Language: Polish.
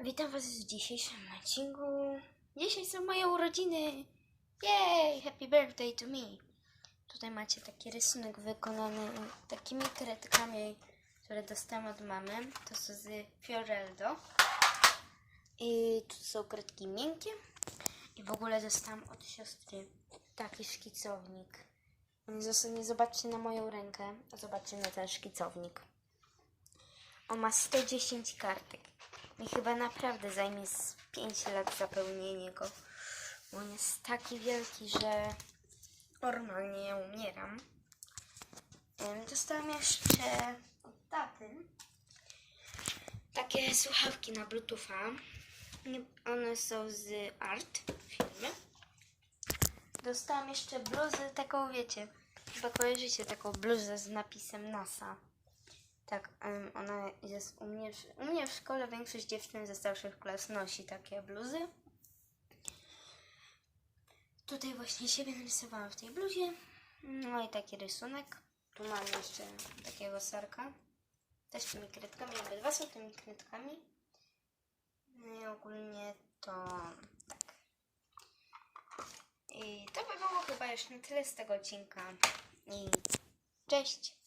Witam Was w dzisiejszym odcinku. Dzisiaj są moje urodziny. Yay! Happy birthday to me. Tutaj macie taki rysunek wykonany takimi kredkami, które dostałam od mamy. To są z Fiorello. I tu są kredki miękkie. I w ogóle dostałam od siostry taki szkicownik. Nie zobaczcie na moją rękę, a zobaczcie na ten szkicownik. On ma 110 kartek. Mi chyba naprawdę zajmie z 5 lat zapełnienie go. Bo on jest taki wielki, że normalnie ja umieram. Dostałam jeszcze od taty takie słuchawki na Bluetootha. One są z Art firmy. Dostałam jeszcze bluzę taką, wiecie, chyba kojarzycie taką bluzę z napisem NASA. Tak, ona jest u mnie, u mnie w szkole większość dziewczyn ze starszych klas nosi takie bluzy. Tutaj właśnie siebie narysowałam w tej bluzie. No i taki rysunek. Tu mam jeszcze takiego sarka. Też tymi kredkami, obydwa są tymi kredkami. No i ogólnie to tak. I to by było chyba już na tyle z tego odcinka. I cześć!